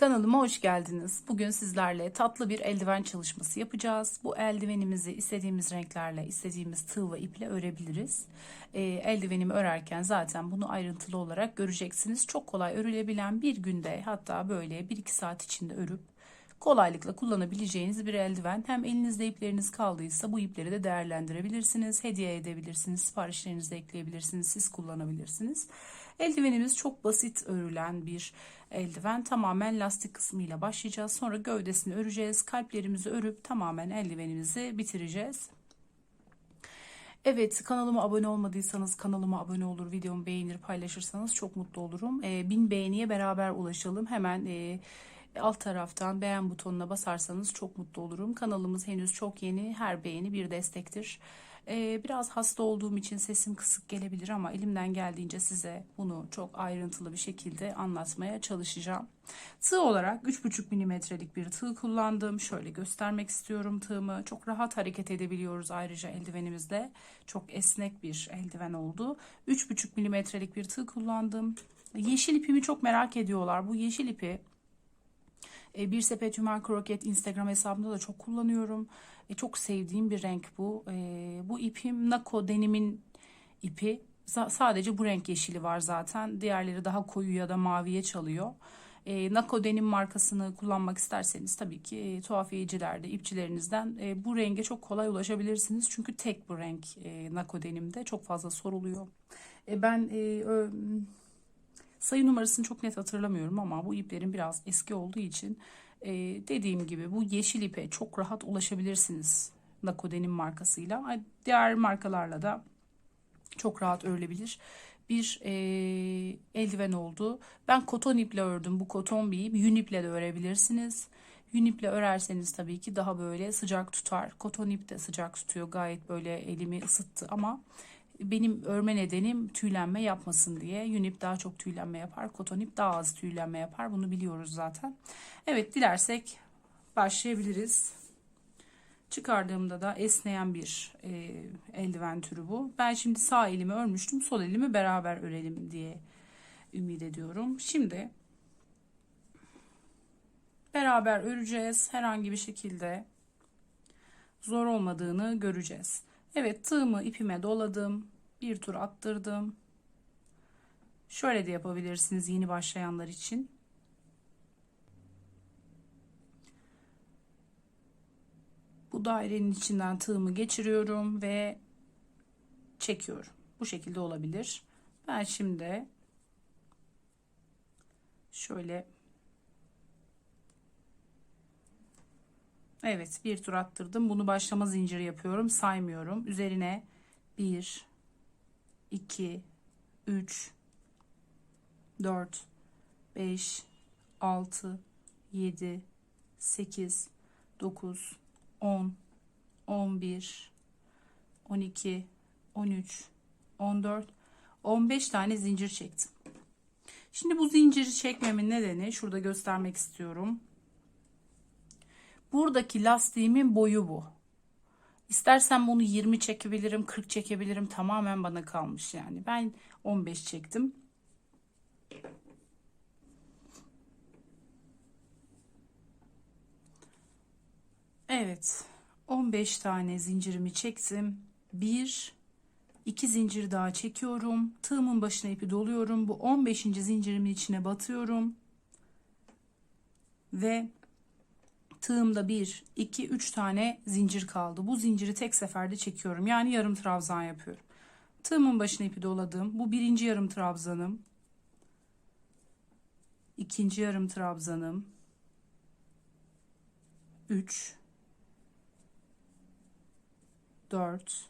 Kanalıma hoş geldiniz. Bugün sizlerle tatlı bir eldiven çalışması yapacağız. Bu eldivenimizi istediğimiz renklerle, istediğimiz tığ ve iple örebiliriz. Ee, eldivenimi örerken zaten bunu ayrıntılı olarak göreceksiniz. Çok kolay örülebilen bir günde hatta böyle 1-2 saat içinde örüp kolaylıkla kullanabileceğiniz bir eldiven. Hem elinizde ipleriniz kaldıysa bu ipleri de değerlendirebilirsiniz. Hediye edebilirsiniz, siparişlerinizi ekleyebilirsiniz, siz kullanabilirsiniz. Eldivenimiz çok basit örülen bir eldiven. Tamamen lastik kısmıyla başlayacağız. Sonra gövdesini öreceğiz. Kalplerimizi örüp tamamen eldivenimizi bitireceğiz. Evet kanalıma abone olmadıysanız kanalıma abone olur, videomu beğenir, paylaşırsanız çok mutlu olurum. E, bin beğeniye beraber ulaşalım. Hemen e, alt taraftan beğen butonuna basarsanız çok mutlu olurum. Kanalımız henüz çok yeni. Her beğeni bir destektir. Ee, biraz hasta olduğum için sesim kısık gelebilir ama elimden geldiğince size bunu çok ayrıntılı bir şekilde anlatmaya çalışacağım. Tığ olarak 3,5 milimetrelik bir tığ kullandım. Şöyle göstermek istiyorum tığımı. Çok rahat hareket edebiliyoruz ayrıca eldivenimizle. Çok esnek bir eldiven oldu. 3,5 milimetrelik bir tığ kullandım. Yeşil ipimi çok merak ediyorlar. Bu yeşil ipi e, bir sepet Hümer Kroket Instagram hesabımda da çok kullanıyorum. E, çok sevdiğim bir renk bu. E, bu ipim Nako denimin ipi. sadece bu renk yeşili var zaten. Diğerleri daha koyu ya da maviye çalıyor. E, Nako denim markasını kullanmak isterseniz tabii ki e, tuhafiyecilerde, ipçilerinizden e, bu renge çok kolay ulaşabilirsiniz. Çünkü tek bu renk e, Nako denimde çok fazla soruluyor. E, ben e, sayı numarasını çok net hatırlamıyorum ama bu iplerin biraz eski olduğu için e, dediğim gibi bu yeşil ipe çok rahat ulaşabilirsiniz Nakode'nin markasıyla. Diğer markalarla da çok rahat örülebilir bir e, eldiven oldu. Ben koton iple ördüm. Bu koton bir ip. Yün iple de örebilirsiniz. Yün iple örerseniz tabii ki daha böyle sıcak tutar. Koton ip de sıcak tutuyor. Gayet böyle elimi ısıttı ama benim örme nedenim tüylenme yapmasın diye. Yünip daha çok tüylenme yapar. Koton ip daha az tüylenme yapar. Bunu biliyoruz zaten. Evet dilersek başlayabiliriz. Çıkardığımda da esneyen bir e, eldiven türü bu. Ben şimdi sağ elimi örmüştüm. Sol elimi beraber örelim diye ümit ediyorum. Şimdi beraber öreceğiz. Herhangi bir şekilde zor olmadığını göreceğiz. Evet tığımı ipime doladım. Bir tur attırdım. Şöyle de yapabilirsiniz yeni başlayanlar için. Bu dairenin içinden tığımı geçiriyorum ve çekiyorum. Bu şekilde olabilir. Ben şimdi şöyle Evet bir tur attırdım. Bunu başlama zinciri yapıyorum. Saymıyorum. Üzerine 1, 2, 3, 4, 5, 6, 7, 8, 9, 10, 11, 12, 13, 14, 15 tane zincir çektim. Şimdi bu zinciri çekmemin nedeni şurada göstermek istiyorum. Buradaki lastiğimin boyu bu. İstersen bunu 20 çekebilirim, 40 çekebilirim. Tamamen bana kalmış yani. Ben 15 çektim. Evet. 15 tane zincirimi çektim. 1 2 zincir daha çekiyorum. Tığımın başına ipi doluyorum. Bu 15. zincirimin içine batıyorum. Ve tığımda 1, 2, 3 tane zincir kaldı. Bu zinciri tek seferde çekiyorum. Yani yarım trabzan yapıyorum. Tığımın başına ipi doladım. Bu birinci yarım trabzanım. ikinci yarım trabzanım. 3 4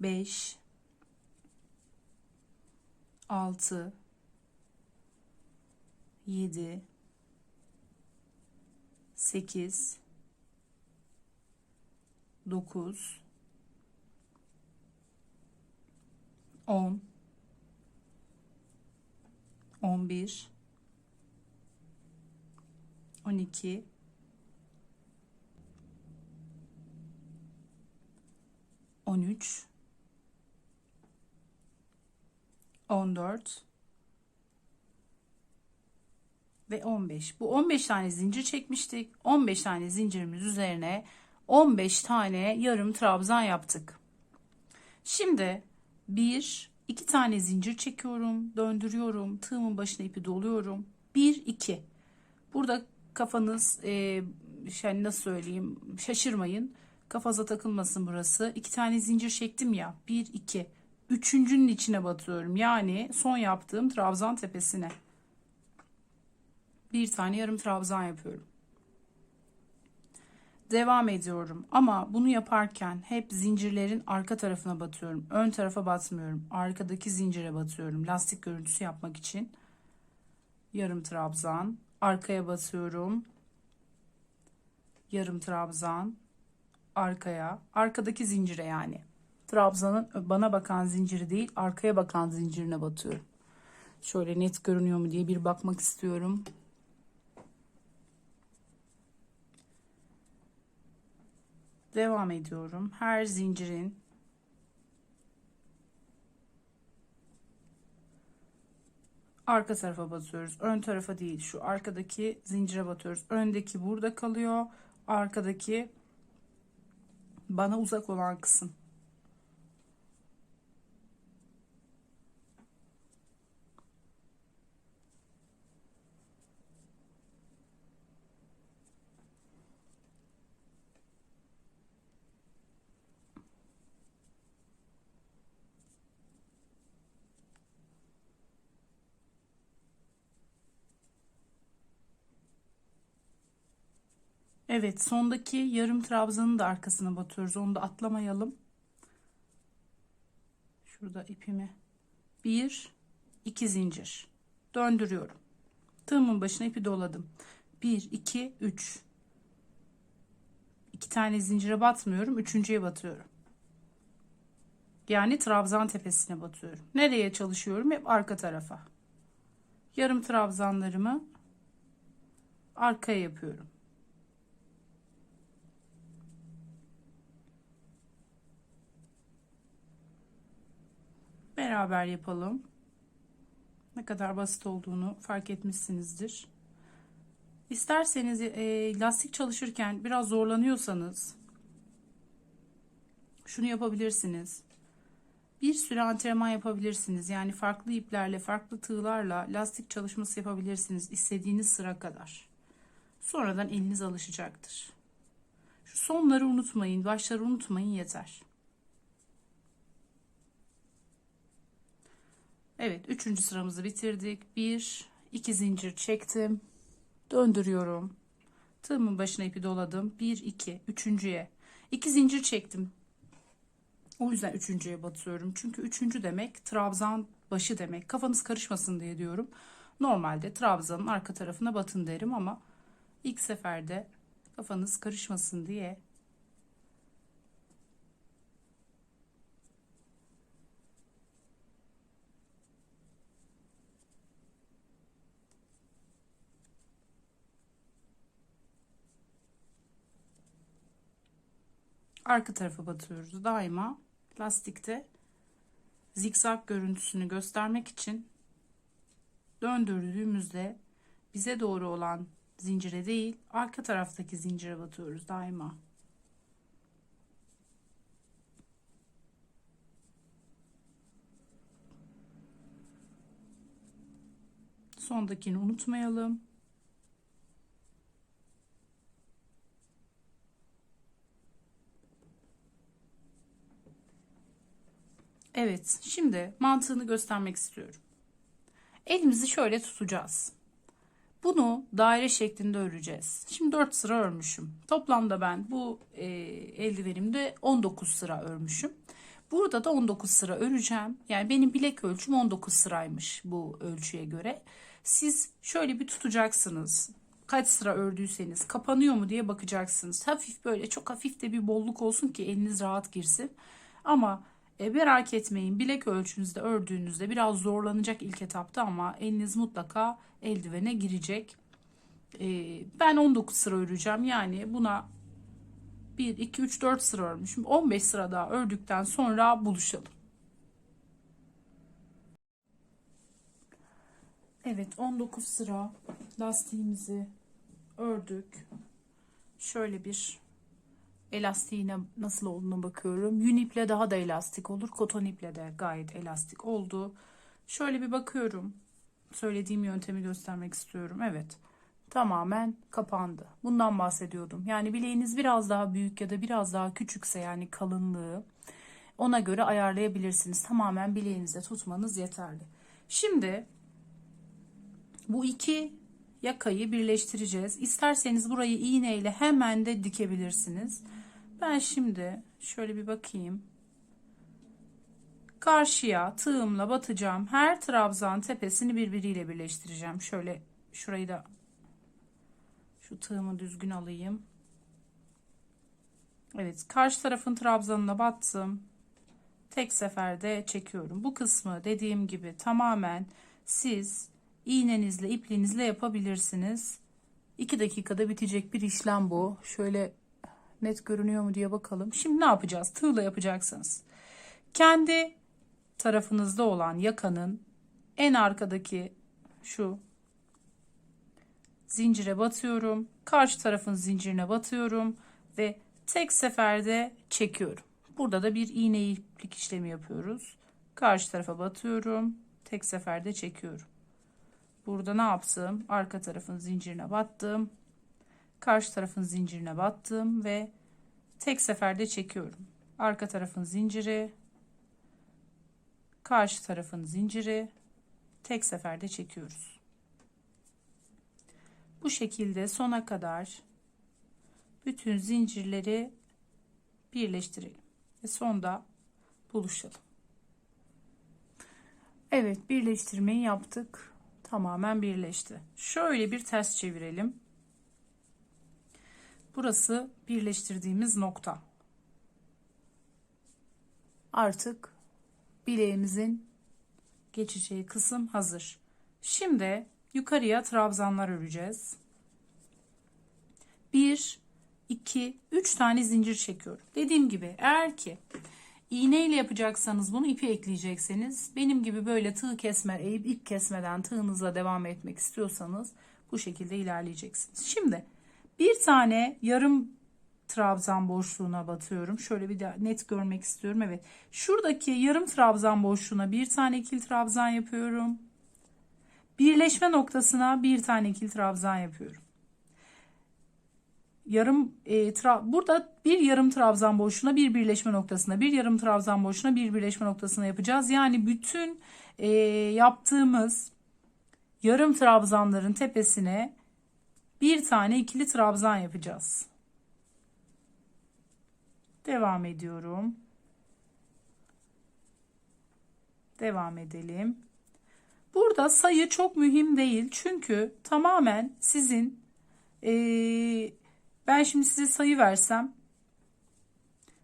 5 6 7 8 9 10 11 12 13 14 ve 15. Bu 15 tane zincir çekmiştik. 15 tane zincirimiz üzerine 15 tane yarım trabzan yaptık. Şimdi 1 2 tane zincir çekiyorum, döndürüyorum, tığımın başına ipi doluyorum. 1 2. Burada kafanız e, şey nasıl söyleyeyim şaşırmayın. Kafanıza takılmasın burası. 2 tane zincir çektim ya. 1 2. Üçüncünün içine batıyorum. Yani son yaptığım trabzan tepesine. Bir tane yarım trabzan yapıyorum. Devam ediyorum ama bunu yaparken hep zincirlerin arka tarafına batıyorum. Ön tarafa batmıyorum. Arkadaki zincire batıyorum. Lastik görüntüsü yapmak için. Yarım trabzan. Arkaya batıyorum. Yarım trabzan. Arkaya. Arkadaki zincire yani. Trabzanın bana bakan zinciri değil arkaya bakan zincirine batıyorum. Şöyle net görünüyor mu diye bir bakmak istiyorum. Devam ediyorum. Her zincirin arka tarafa batıyoruz. Ön tarafa değil. Şu arkadaki zincire batıyoruz. Öndeki burada kalıyor. Arkadaki bana uzak olan kısım. Evet, sondaki yarım trabzanın da arkasına batıyoruz. Onu da atlamayalım. Şurada ipimi. Bir, iki zincir. Döndürüyorum. Tığımın başına ipi doladım. Bir, iki, üç. İki tane zincire batmıyorum. Üçüncüye batıyorum. Yani trabzan tepesine batıyorum. Nereye çalışıyorum? Hep arka tarafa. Yarım trabzanlarımı arkaya yapıyorum. Beraber yapalım. Ne kadar basit olduğunu fark etmişsinizdir. İsterseniz e, lastik çalışırken biraz zorlanıyorsanız şunu yapabilirsiniz. Bir süre antrenman yapabilirsiniz. Yani farklı iplerle, farklı tığlarla lastik çalışması yapabilirsiniz istediğiniz sıra kadar. Sonradan eliniz alışacaktır. Şu sonları unutmayın, başları unutmayın yeter. Evet, üçüncü sıramızı bitirdik. Bir, iki zincir çektim. Döndürüyorum. Tığımın başına ipi doladım. Bir, iki, üçüncüye. İki zincir çektim. O yüzden üçüncüye batıyorum. Çünkü üçüncü demek trabzan başı demek. Kafanız karışmasın diye diyorum. Normalde trabzanın arka tarafına batın derim ama ilk seferde kafanız karışmasın diye arka tarafa batıyoruz. Daima lastikte zikzak görüntüsünü göstermek için döndürdüğümüzde bize doğru olan zincire değil arka taraftaki zincire batıyoruz daima. Sondakini unutmayalım. Evet, şimdi mantığını göstermek istiyorum. Elimizi şöyle tutacağız. Bunu daire şeklinde öreceğiz. Şimdi 4 sıra örmüşüm. Toplamda ben bu e, eldivenimde 19 sıra örmüşüm. Burada da 19 sıra öreceğim. Yani benim bilek ölçüm 19 sıraymış bu ölçüye göre. Siz şöyle bir tutacaksınız. Kaç sıra ördüyseniz kapanıyor mu diye bakacaksınız. Hafif böyle çok hafif de bir bolluk olsun ki eliniz rahat girsin. Ama e, merak etmeyin bilek ölçünüzde ördüğünüzde biraz zorlanacak ilk etapta ama eliniz mutlaka eldivene girecek. E, ben 19 sıra öreceğim yani buna 1, 2, 3, 4 sıra örmüşüm. 15 sıra daha ördükten sonra buluşalım. Evet 19 sıra lastiğimizi ördük. Şöyle bir elastiğine nasıl olduğuna bakıyorum. Yün iple daha da elastik olur. Koton iple de gayet elastik oldu. Şöyle bir bakıyorum. Söylediğim yöntemi göstermek istiyorum. Evet. Tamamen kapandı. Bundan bahsediyordum. Yani bileğiniz biraz daha büyük ya da biraz daha küçükse yani kalınlığı ona göre ayarlayabilirsiniz. Tamamen bileğinize tutmanız yeterli. Şimdi bu iki yakayı birleştireceğiz. İsterseniz burayı iğneyle hemen de dikebilirsiniz. Ben şimdi şöyle bir bakayım. Karşıya tığımla batacağım. Her trabzan tepesini birbiriyle birleştireceğim. Şöyle şurayı da şu tığımı düzgün alayım. Evet, karşı tarafın trabzanına battım. Tek seferde çekiyorum. Bu kısmı dediğim gibi tamamen siz iğnenizle, ipliğinizle yapabilirsiniz. 2 dakikada bitecek bir işlem bu. Şöyle net görünüyor mu diye bakalım. Şimdi ne yapacağız? Tığla yapacaksınız. Kendi tarafınızda olan yakanın en arkadaki şu zincire batıyorum. Karşı tarafın zincirine batıyorum ve tek seferde çekiyorum. Burada da bir iğne iplik işlemi yapıyoruz. Karşı tarafa batıyorum. Tek seferde çekiyorum. Burada ne yaptım? Arka tarafın zincirine battım. Karşı tarafın zincirine battım ve tek seferde çekiyorum. Arka tarafın zinciri, karşı tarafın zinciri, tek seferde çekiyoruz. Bu şekilde sona kadar bütün zincirleri birleştirelim ve sonda buluşalım. Evet birleştirmeyi yaptık. Tamamen birleşti. Şöyle bir ters çevirelim. Burası birleştirdiğimiz nokta. Artık bileğimizin geçeceği kısım hazır. Şimdi yukarıya trabzanlar öreceğiz. 1 2 3 tane zincir çekiyorum. Dediğim gibi eğer ki iğne ile yapacaksanız bunu ipi ekleyecekseniz benim gibi böyle tığ kesme eğip ip kesmeden tığınızla devam etmek istiyorsanız bu şekilde ilerleyeceksiniz. Şimdi bir tane yarım trabzan boşluğuna batıyorum. Şöyle bir de net görmek istiyorum. Evet. Şuradaki yarım trabzan boşluğuna bir tane ikili trabzan yapıyorum. Birleşme noktasına bir tane ikili trabzan yapıyorum. Yarım e, tra, burada bir yarım trabzan boşluğuna bir birleşme noktasına, bir yarım trabzan boşluğuna bir birleşme noktasına yapacağız. Yani bütün e, yaptığımız yarım trabzanların tepesine bir tane ikili trabzan yapacağız. Devam ediyorum. Devam edelim. Burada sayı çok mühim değil. Çünkü tamamen sizin ee, ben şimdi size sayı versem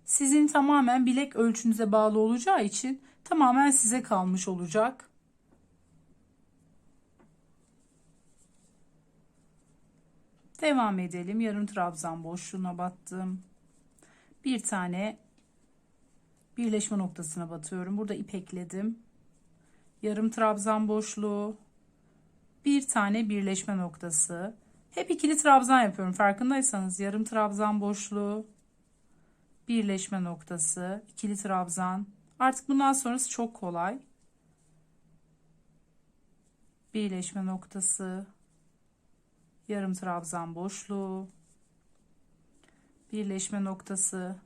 sizin tamamen bilek ölçünüze bağlı olacağı için tamamen size kalmış olacak. Devam edelim. Yarım trabzan boşluğuna battım. Bir tane birleşme noktasına batıyorum. Burada ip ekledim. Yarım trabzan boşluğu. Bir tane birleşme noktası. Hep ikili trabzan yapıyorum. Farkındaysanız yarım trabzan boşluğu. Birleşme noktası. ikili trabzan. Artık bundan sonrası çok kolay. Birleşme noktası yarım trabzan boşluğu, birleşme noktası,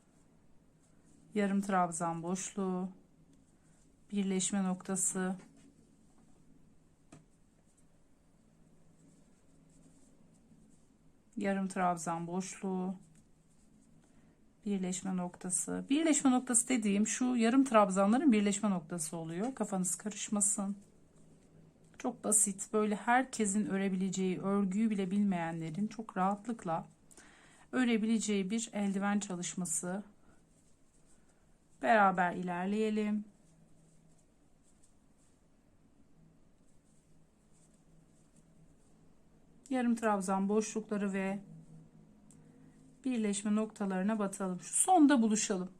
yarım trabzan boşluğu, birleşme noktası, yarım trabzan boşluğu, birleşme noktası. Birleşme noktası dediğim şu yarım trabzanların birleşme noktası oluyor. Kafanız karışmasın. Çok basit böyle herkesin örebileceği örgüyü bile bilmeyenlerin çok rahatlıkla örebileceği bir eldiven çalışması. Beraber ilerleyelim. Yarım trabzan boşlukları ve birleşme noktalarına batalım. Şu sonda buluşalım.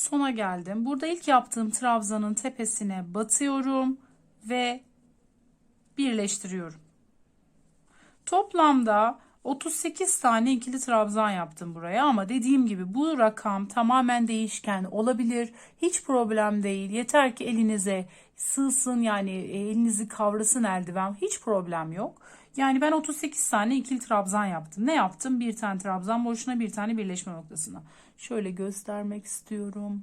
Sona geldim. Burada ilk yaptığım trabzanın tepesine batıyorum ve birleştiriyorum. Toplamda 38 tane ikili trabzan yaptım buraya ama dediğim gibi bu rakam tamamen değişken olabilir. Hiç problem değil. Yeter ki elinize sığsın yani e, elinizi kavrasın eldiven. Hiç problem yok. Yani ben 38 tane ikili trabzan yaptım. Ne yaptım? Bir tane trabzan boşuna bir tane birleşme noktasına. Şöyle göstermek istiyorum.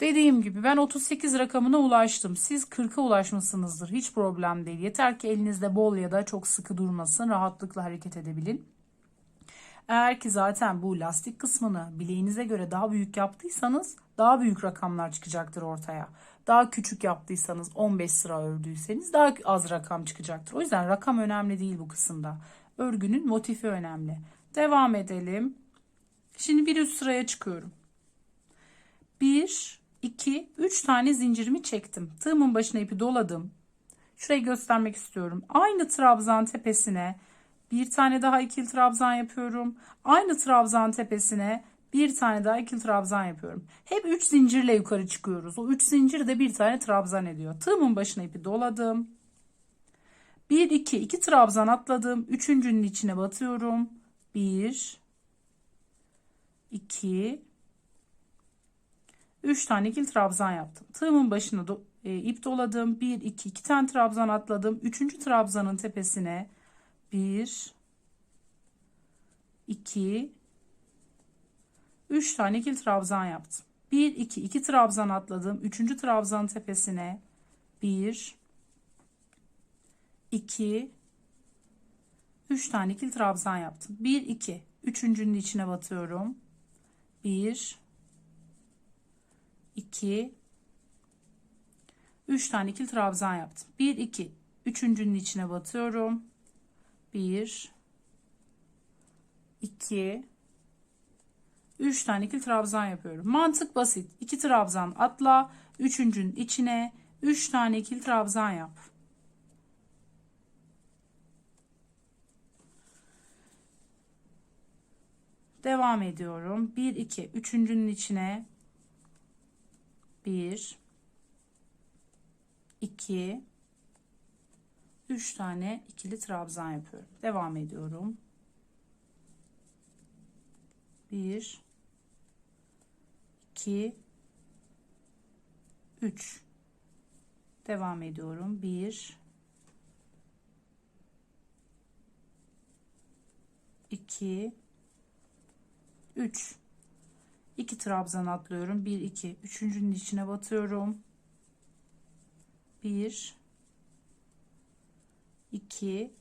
Dediğim gibi ben 38 rakamına ulaştım. Siz 40'a ulaşmışsınızdır. Hiç problem değil. Yeter ki elinizde bol ya da çok sıkı durmasın. Rahatlıkla hareket edebilin. Eğer ki zaten bu lastik kısmını bileğinize göre daha büyük yaptıysanız daha büyük rakamlar çıkacaktır ortaya. Daha küçük yaptıysanız 15 sıra ördüyseniz daha az rakam çıkacaktır. O yüzden rakam önemli değil bu kısımda. Örgünün motifi önemli. Devam edelim. Şimdi bir üst sıraya çıkıyorum. 1, 2, 3 tane zincirimi çektim. Tığımın başına ipi doladım. Şurayı göstermek istiyorum. Aynı trabzan tepesine bir tane daha ikili trabzan yapıyorum. Aynı trabzan tepesine bir tane daha ikili trabzan yapıyorum. Hep 3 zincirle yukarı çıkıyoruz. O 3 zincir de bir tane trabzan ediyor. Tığımın başına ipi doladım. 1 2 2 trabzan atladım. Üçüncünün içine batıyorum. 1 2 3 tane ikili trabzan yaptım. Tığımın başına do, e, ip doladım. 1 2 2 tane trabzan atladım. Üçüncü trabzanın tepesine 1 2 3 tane ikili trabzan yaptım. 1 2 2 trabzan atladım. Üçüncü trabzanın tepesine 1 2 3 tane ikili trabzan yaptım. 1 2 üçüncünün içine batıyorum. 1 2 3 tane ikili trabzan yaptım. 1 2 üçüncünün içine batıyorum. 1 2 3 tane ikili trabzan yapıyorum. Mantık basit. 2 trabzan atla, üçüncünün içine 3 tane ikili trabzan yap. Devam ediyorum. 1 2 üçüncünün içine 1 2 3 tane ikili trabzan yapıyorum. Devam ediyorum. 1 2 3 Devam ediyorum. 1 2 3 2 trabzan atlıyorum. 1 2 üçüncünün içine batıyorum. 1 2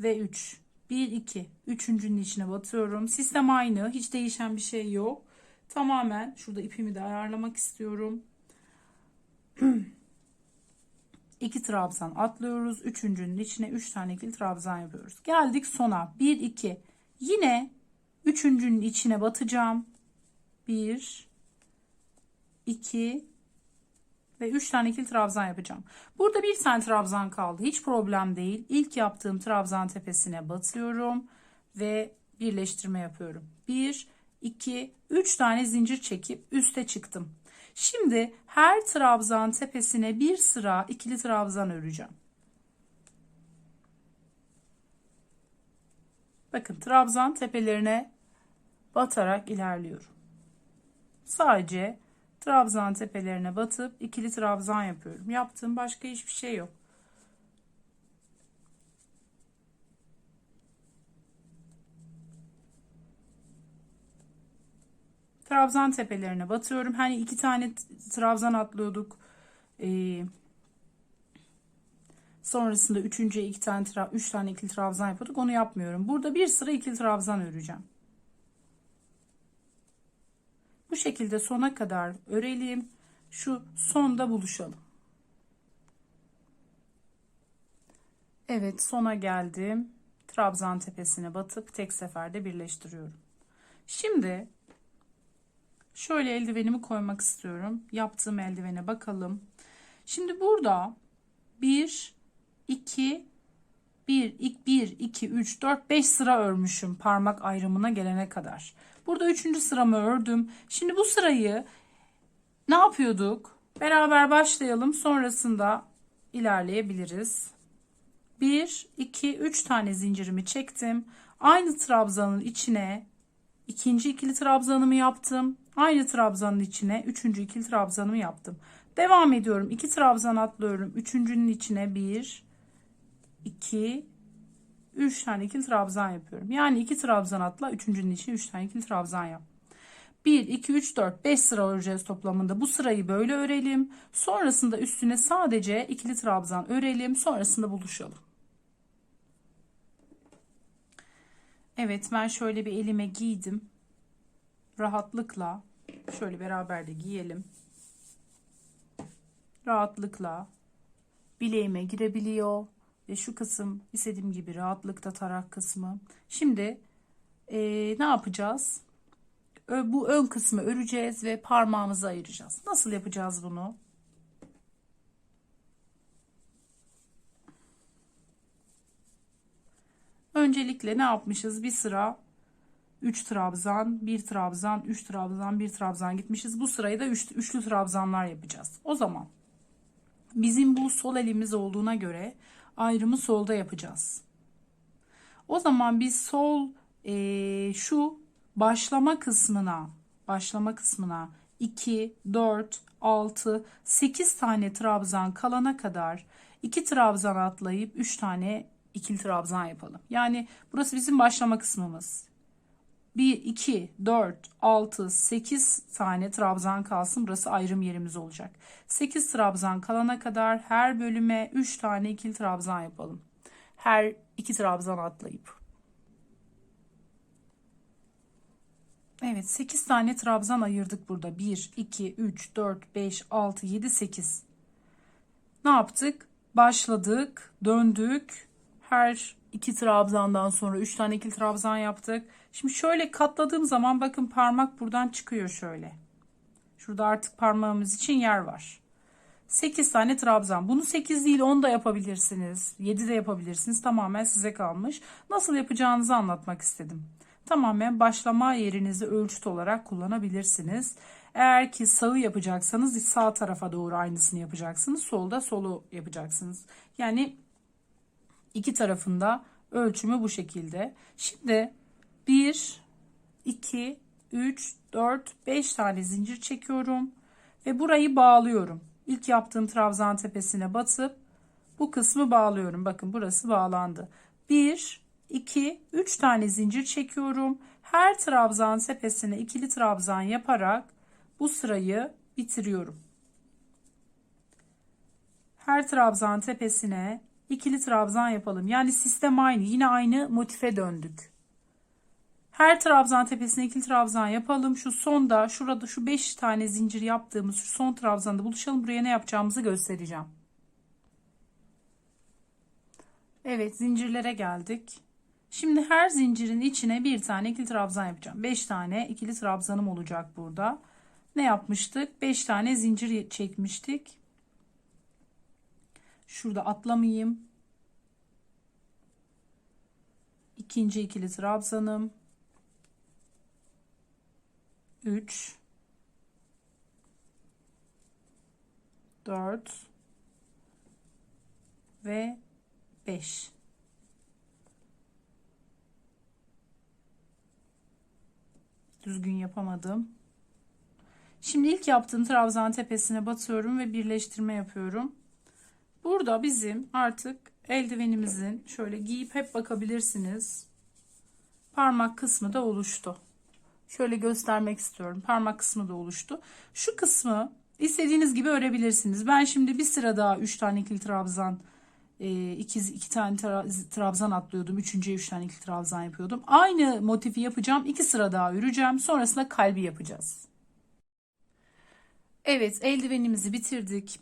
ve 3 1 2 üçüncünün içine batıyorum. Sistem aynı. Hiç değişen bir şey yok. Tamamen şurada ipimi de ayarlamak istiyorum. 2 trabzan atlıyoruz. Üçüncünün içine 3 tane ikili trabzan yapıyoruz. Geldik sona. 1 2 yine üçüncünün içine batacağım. 1 2 ve 3 tane ikili trabzan yapacağım. Burada bir tane trabzan kaldı. Hiç problem değil. İlk yaptığım trabzan tepesine batıyorum ve birleştirme yapıyorum. 1 2 3 tane zincir çekip üste çıktım. Şimdi her trabzan tepesine bir sıra ikili trabzan öreceğim. Bakın trabzan tepelerine batarak ilerliyorum. Sadece trabzan tepelerine batıp ikili trabzan yapıyorum. Yaptığım başka hiçbir şey yok. Trabzan tepelerine batıyorum. Hani iki tane trabzan atlıyorduk. Ee, sonrasında üçüncüye iki tane, üç tane ikili trabzan yapıyorduk. Onu yapmıyorum. Burada bir sıra ikili trabzan öreceğim. Bu şekilde sona kadar örelim. Şu sonda buluşalım. Evet sona geldim. Trabzan tepesine batıp tek seferde birleştiriyorum. Şimdi şöyle eldivenimi koymak istiyorum. Yaptığım eldivene bakalım. Şimdi burada 1 2 1, 1, 2, 3, 4, 5 sıra örmüşüm parmak ayrımına gelene kadar. Burada üçüncü sıramı ördüm. Şimdi bu sırayı ne yapıyorduk? Beraber başlayalım. Sonrasında ilerleyebiliriz. 1, 2, 3 tane zincirimi çektim. Aynı trabzanın içine ikinci ikili trabzanımı yaptım. Aynı trabzanın içine üçüncü ikili trabzanımı yaptım. Devam ediyorum. 2 trabzan atlıyorum. Üçüncünün içine 1, 2, 3 tane ikili trabzan yapıyorum. Yani 2 trabzan atla üçüncünün içine 3 tane ikili trabzan yap. 1, 2, 3, 4, 5 sıra öreceğiz toplamında. Bu sırayı böyle örelim. Sonrasında üstüne sadece ikili trabzan örelim. Sonrasında buluşalım. Evet ben şöyle bir elime giydim. Rahatlıkla şöyle beraber de giyelim. Rahatlıkla bileğime girebiliyor. Ve şu kısım istediğim gibi rahatlıkta tarak kısmı. Şimdi eee, ne yapacağız? Ö- Bu ön kısmı öreceğiz ve parmağımızı ayıracağız. Nasıl yapacağız bunu? Öncelikle ne yapmışız? Bir sıra 3 trabzan, 1 trabzan, 3 trabzan, 1 trabzan gitmişiz. Bu sırayı da üç, üçlü trabzanlar yapacağız. O zaman bizim bu sol elimiz olduğuna göre ayrımı solda yapacağız. O zaman biz sol eee, şu başlama kısmına başlama kısmına 2, 4, 6, 8 tane trabzan kalana kadar 2 trabzan atlayıp 3 tane ikili trabzan yapalım. Yani burası bizim başlama kısmımız. 1, 2, 4, 6, 8 tane trabzan kalsın. Burası ayrım yerimiz olacak. 8 trabzan kalana kadar her bölüme 3 tane ikili trabzan yapalım. Her 2 trabzan atlayıp. Evet 8 tane trabzan ayırdık burada. 1, 2, 3, 4, 5, 6, 7, 8. Ne yaptık? Başladık, döndük. Her iki trabzandan sonra 3 tane ikili trabzan yaptık. Şimdi şöyle katladığım zaman bakın parmak buradan çıkıyor şöyle. Şurada artık parmağımız için yer var. 8 tane trabzan. Bunu 8 değil 10 da yapabilirsiniz. 7 de yapabilirsiniz. Tamamen size kalmış. Nasıl yapacağınızı anlatmak istedim. Tamamen başlama yerinizi ölçüt olarak kullanabilirsiniz. Eğer ki sağı yapacaksanız sağ tarafa doğru aynısını yapacaksınız. Solda solu yapacaksınız. Yani iki tarafında ölçümü bu şekilde. Şimdi 1, 2, 3, 4, 5 tane zincir çekiyorum. Ve burayı bağlıyorum. İlk yaptığım trabzan tepesine batıp bu kısmı bağlıyorum. Bakın burası bağlandı. 1, 2, 3 tane zincir çekiyorum. Her trabzan tepesine ikili trabzan yaparak bu sırayı bitiriyorum. Her trabzan tepesine ikili trabzan yapalım. Yani sistem aynı. Yine aynı motife döndük. Her trabzan tepesine ikili trabzan yapalım. Şu sonda şurada şu 5 tane zincir yaptığımız şu son trabzanda buluşalım. Buraya ne yapacağımızı göstereceğim. Evet zincirlere geldik. Şimdi her zincirin içine bir tane ikili trabzan yapacağım. 5 tane ikili trabzanım olacak burada. Ne yapmıştık? 5 tane zincir çekmiştik. Şurada atlamayayım. İkinci ikili trabzanım. 3 4 ve 5 düzgün yapamadım. Şimdi ilk yaptığım trabzan tepesine batıyorum ve birleştirme yapıyorum. Burada bizim artık eldivenimizin şöyle giyip hep bakabilirsiniz. Parmak kısmı da oluştu. Şöyle göstermek istiyorum. Parmak kısmı da oluştu. Şu kısmı istediğiniz gibi örebilirsiniz. Ben şimdi bir sıra daha 3 tane ikili trabzan e, iki, iki tane tra- trabzan atlıyordum. Üçüncüye üç tane ikili trabzan yapıyordum. Aynı motifi yapacağım. iki sıra daha öreceğim. Sonrasında kalbi yapacağız. Evet eldivenimizi bitirdik.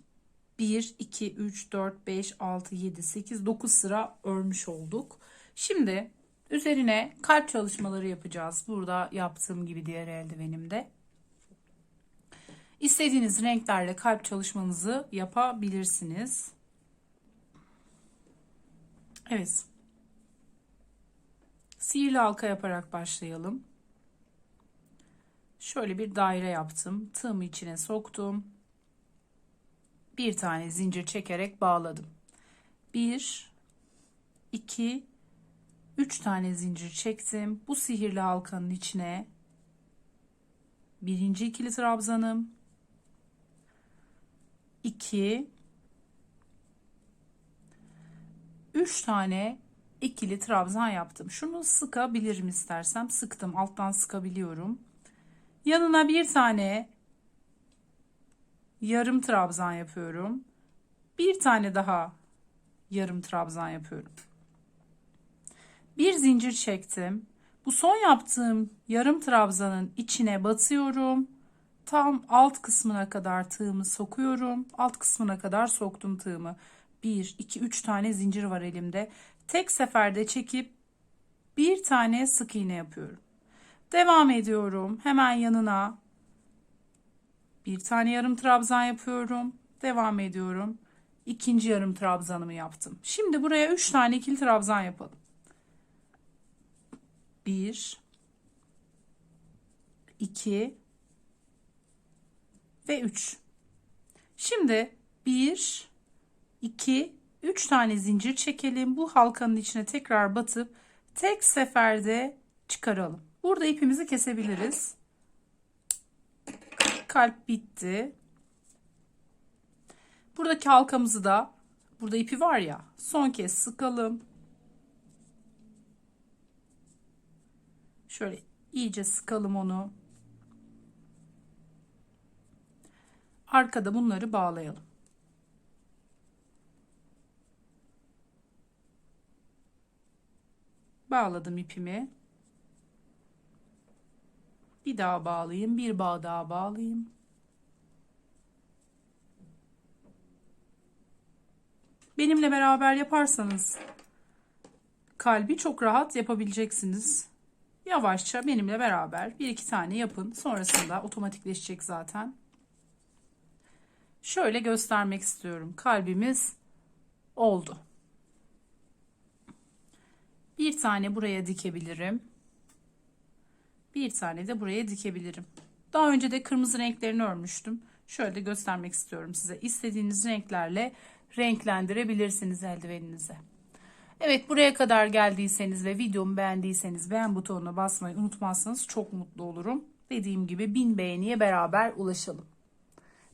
1, 2, 3, 4, 5, 6, 7, 8, 9 sıra örmüş olduk. Şimdi üzerine kalp çalışmaları yapacağız. Burada yaptığım gibi diğer eldivenimde. İstediğiniz renklerle kalp çalışmanızı yapabilirsiniz. Evet. Sihirli halka yaparak başlayalım. Şöyle bir daire yaptım. Tığımı içine soktum. Bir tane zincir çekerek bağladım. Bir, iki, üç tane zincir çektim. Bu sihirli halkanın içine birinci ikili trabzanım, iki, üç tane ikili trabzan yaptım. Şunu sıkabilirim istersem. Sıktım. Alttan sıkabiliyorum. Yanına bir tane yarım trabzan yapıyorum. Bir tane daha yarım trabzan yapıyorum. Bir zincir çektim. Bu son yaptığım yarım trabzanın içine batıyorum. Tam alt kısmına kadar tığımı sokuyorum. Alt kısmına kadar soktum tığımı. 1, 2, 3 tane zincir var elimde. Tek seferde çekip bir tane sık iğne yapıyorum. Devam ediyorum. Hemen yanına bir tane yarım trabzan yapıyorum. Devam ediyorum. İkinci yarım trabzanımı yaptım. Şimdi buraya 3 tane ikili trabzan yapalım. 1 2 ve 3. Şimdi 1 2 3 tane zincir çekelim. Bu halkanın içine tekrar batıp tek seferde çıkaralım. Burada ipimizi kesebiliriz. Kalp bitti. Buradaki halkamızı da burada ipi var ya son kez sıkalım. Şöyle iyice sıkalım onu. Arkada bunları bağlayalım. Bağladım ipimi. Bir daha bağlayayım. Bir bağ daha bağlayayım. Benimle beraber yaparsanız kalbi çok rahat yapabileceksiniz. Yavaşça benimle beraber bir iki tane yapın. Sonrasında otomatikleşecek zaten. Şöyle göstermek istiyorum. Kalbimiz oldu. Bir tane buraya dikebilirim. Bir tane de buraya dikebilirim. Daha önce de kırmızı renklerini örmüştüm. Şöyle göstermek istiyorum size. İstediğiniz renklerle renklendirebilirsiniz eldiveninize. Evet buraya kadar geldiyseniz ve videomu beğendiyseniz beğen butonuna basmayı unutmazsanız çok mutlu olurum. Dediğim gibi 1000 beğeniye beraber ulaşalım.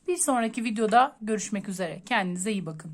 Bir sonraki videoda görüşmek üzere. Kendinize iyi bakın.